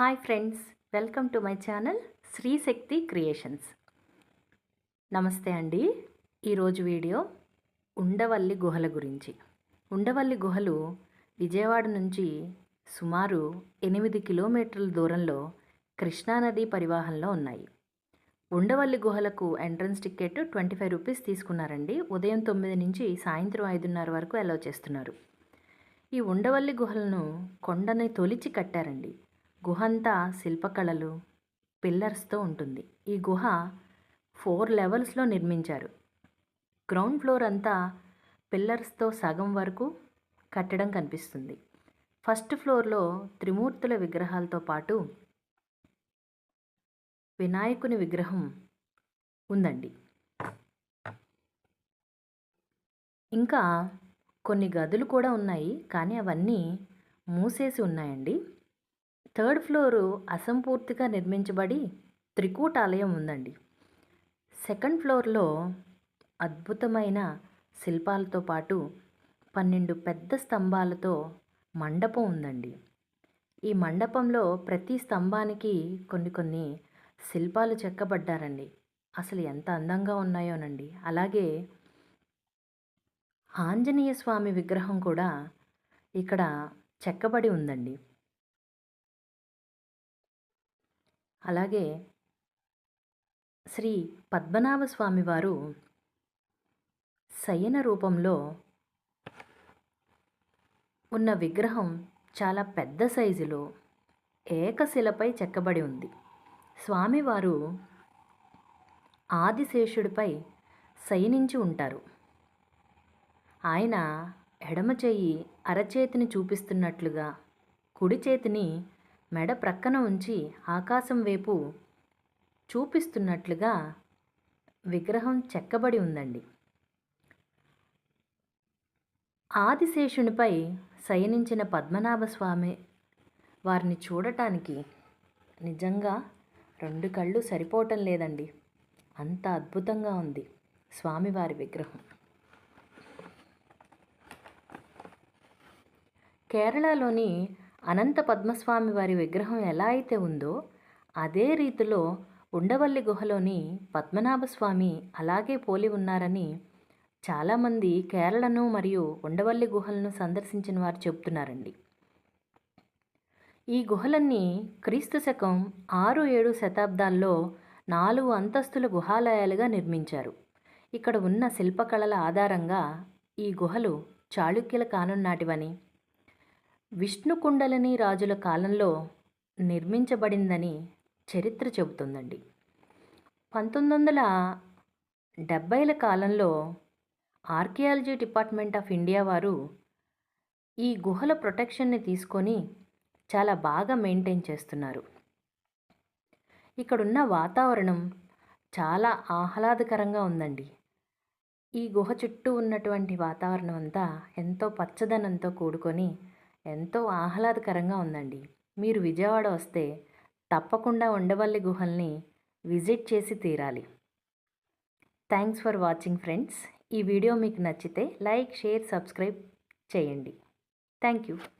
Hi friends welcome to my channel Srishakti creations నమస్తే అండి. ఈరోజు వీడియో ఉండవల్లి గుహల గురించి. ఉండవల్లి గుహలు విజయవాడ నుంచి సుమారు ఎనిమిది కిలోమీటర్ల దూరంలో కృష్ణానది పరివాహంలో ఉన్నాయి. Undavalli గుహలకు entrance ticket twenty five rupees తీసుకున్నారండి. ఉదయం తొమ్మిది నుంచి సాయంత్రం ఐదున్నర వరకు అలౌ చేస్తున్నారు. ఈ ఉండవల్లి గుహలను కొండని తొలిచి కట్టారండి. గుహ అంతా శిల్పకళలు పిల్లర్స్తో ఉంటుంది. ఈ గుహ ఫోర్ లెవెల్స్లో నిర్మించారు. గ్రౌండ్ ఫ్లోర్ అంతా పిల్లర్స్తో సగం వరకు కట్టడం కనిపిస్తుంది. ఫస్ట్ ఫ్లోర్లో త్రిమూర్తుల విగ్రహాలతో పాటు వినాయకుని విగ్రహం ఉందండి. ఇంకా కొన్ని గదులు కూడా ఉన్నాయి కానీ అవన్నీ మూసేసి ఉన్నాయండి. థర్డ్ ఫ్లోరు అసంపూర్తిగా నిర్మించబడి త్రికూటాలయం ఉందండి. సెకండ్ ఫ్లోర్లో అద్భుతమైన శిల్పాలతో పాటు పన్నెండు పెద్ద స్తంభాలతో మండపం ఉందండి. ఈ మండపంలో ప్రతి స్తంభానికి కొన్ని కొన్ని శిల్పాలు చెక్కబడ్డారండి. అసలు ఎంత అందంగా ఉన్నాయోనండి. అలాగే ఆంజనేయ స్వామి విగ్రహం కూడా ఇక్కడ చెక్కబడి ఉందండి. అలాగే శ్రీ పద్మనాభ స్వామి వారు శయన రూపంలో ఉన్న విగ్రహం చాలా పెద్ద సైజులో ఏకశిలపై చెక్కబడి ఉంది. స్వామివారు ఆదిశేషుడిపై శయనించి ఉంటారు. ఆయన ఎడమ చెయ్యి అరచేతిని చూపిస్తున్నట్లుగా కుడి చేతిని మెడ ప్రక్కన ఉంచి ఆకాశం వైపు చూపిస్తున్నట్లుగా విగ్రహం చెక్కబడి ఉందండి. ఆదిశేషునిపై శయనించిన పద్మనాభ స్వామి వారిని చూడటానికి నిజంగా రెండు కళ్ళు సరిపోవటం లేదండి. అంత అద్భుతంగా ఉంది స్వామివారి విగ్రహం. కేరళలోని అనంత పద్మస్వామి వారి విగ్రహం ఎలా అయితే ఉందో అదే రీతిలో ఉండవల్లి గుహలోని పద్మనాభస్వామి అలాగే పోలి ఉన్నారని చాలామంది కేరళను మరియు ఉండవల్లి గుహలను సందర్శించిన వారు చెబుతున్నారండి. ఈ గుహలన్నీ క్రీస్తు శకం ఆరు ఏడు శతాబ్దాల్లో నాలుగు అంతస్తుల గుహాలయాలుగా నిర్మించారు. ఇక్కడ ఉన్న శిల్పకళల ఆధారంగా ఈ గుహలు చాళుక్యుల కానున్నాటివని విష్ణుకుండలని విష్ణు కుండలిని రాజుల కాలంలో నిర్మించబడిందని చరిత్ర చెబుతుందండి. పంతొమ్మిది వందల డెబ్భైల కాలంలో ఆర్కియాలజీ డిపార్ట్మెంట్ ఆఫ్ ఇండియా వారు ఈ గుహల ప్రొటెక్షన్ని తీసుకొని చాలా బాగా మెయింటైన్ చేస్తున్నారు. ఇక్కడున్న వాతావరణం చాలా ఆహ్లాదకరంగా ఉందండి. ఈ గుహ చుట్టూ ఉన్నటువంటి వాతావరణం అంతా ఎంతో పచ్చదనంతో కూడుకొని ఎంతో ఆహ్లాదకరంగా ఉందండి. మీరు విజయవాడ వస్తే తప్పకుండా ఉండవల్లి గుహల్ని విజిట్ చేసి తీరాలి. Thanks for watching friends. ఈ వీడియో మీకు నచ్చితే లైక్ షేర్ సబ్స్క్రైబ్ చేయండి. Thank you.